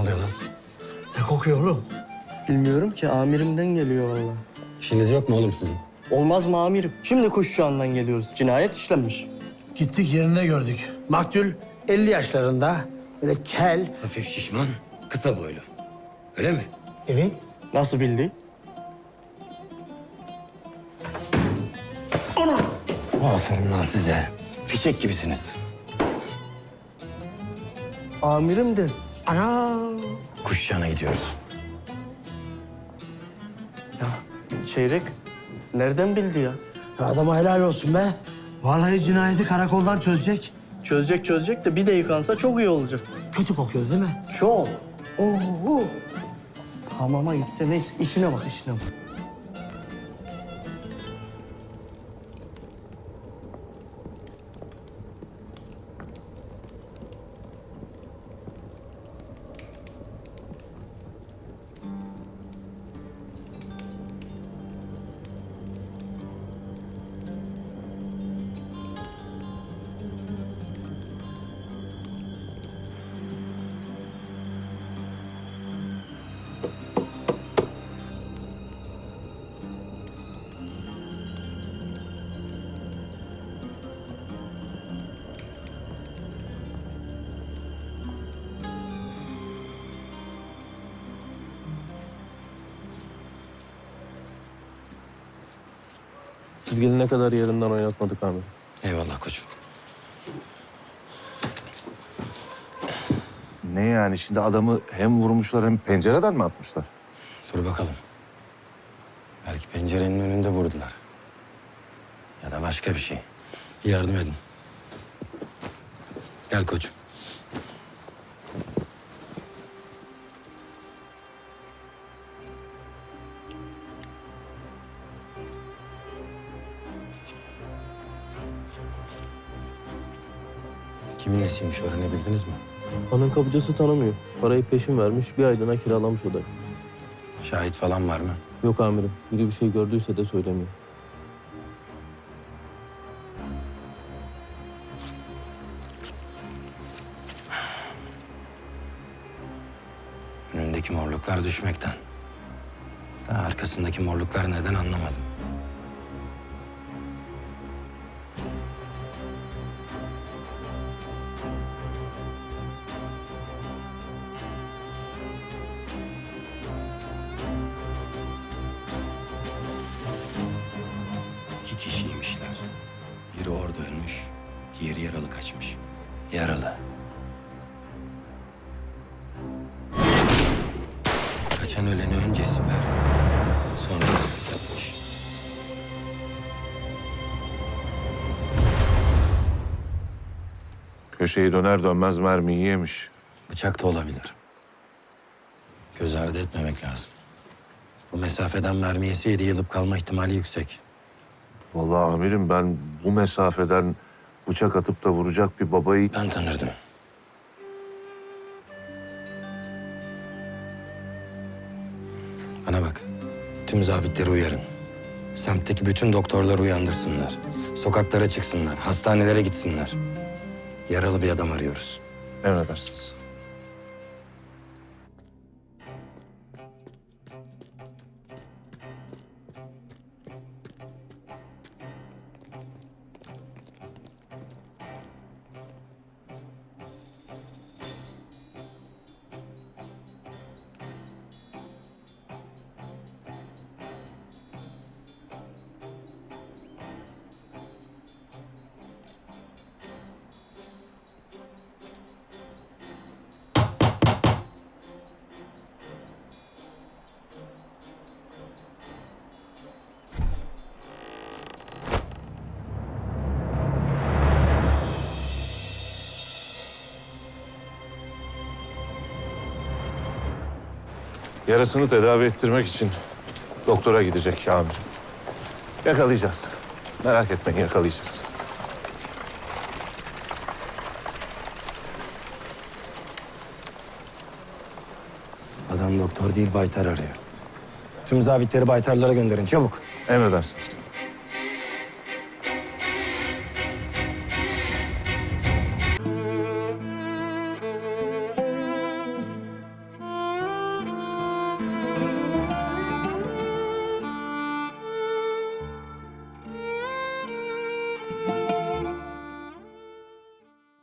oluyor lan? Ne kokuyor oğlum? Bilmiyorum ki amirimden geliyor valla. İşiniz yok mu oğlum sizin? Olmaz mı amirim? Şimdi kuşçağından geliyoruz. Cinayet işlenmiş. Gittik yerinde gördük. Maktul 50 yaşlarında. Böyle kel. Hafif şişman, kısa boylu. Öyle mi? Evet. Nasıl bildi? Aferin lan size. Fişek gibisiniz. Amirim de. Ana. Kuşçağına gidiyoruz. Ya çeyrek nereden bildi ya? Ya adama helal olsun be. Vallahi cinayeti karakoldan çözecek. Çözecek çözecek de bir de yıkansa çok iyi olacak. Kötü kokuyor değil mi? Çok. Oo. Hamama gitse neyse işine bak işine bak. Siz gelene kadar yerinden oynatmadık amirim. Eyvallah koçum. Ne yani şimdi adamı hem vurmuşlar hem pencereden mi atmışlar? Dur bakalım. Belki pencerenin önünde vurdular. Ya da başka bir şey. Yardım edin. Gel koçum. Kimin nesiymiş öğrenebildiniz mi? Hanın kapıcısı tanımıyor. Parayı peşin vermiş, bir aylığına kiralamış odayı. Şahit falan var mı? Yok amirim, biri bir şey gördüyse de söylemiyor. Önündeki morluklar düşmekten. Daha arkasındaki morluklar neden anlamadım. Ölmüş, diğeri yaralı kaçmış. Yaralı. Kaçan öleni önce siper, sonra lastik atmış. Köşeyi döner dönmez mermiyi yemiş. Bıçak da olabilir. Göz ardı etmemek lazım. Bu mesafeden mermi yeseydi yılıp kalma ihtimali yüksek. Vallahi amirim ben bu mesafeden bıçak atıp da vuracak bir babayı... Ben tanırdım. Bana bak. Tüm zabitleri uyarın. Semtteki bütün doktorları uyandırsınlar. Sokaklara çıksınlar. Hastanelere gitsinler. Yaralı bir adam arıyoruz. Emredersiniz. Yarasını tedavi ettirmek için doktora gidecek amirim. Yakalayacağız. Merak etmeyin yakalayacağız. Adam doktor değil baytar arıyor. Tüm zabitleri baytarlara gönderin çabuk. Emredersiniz.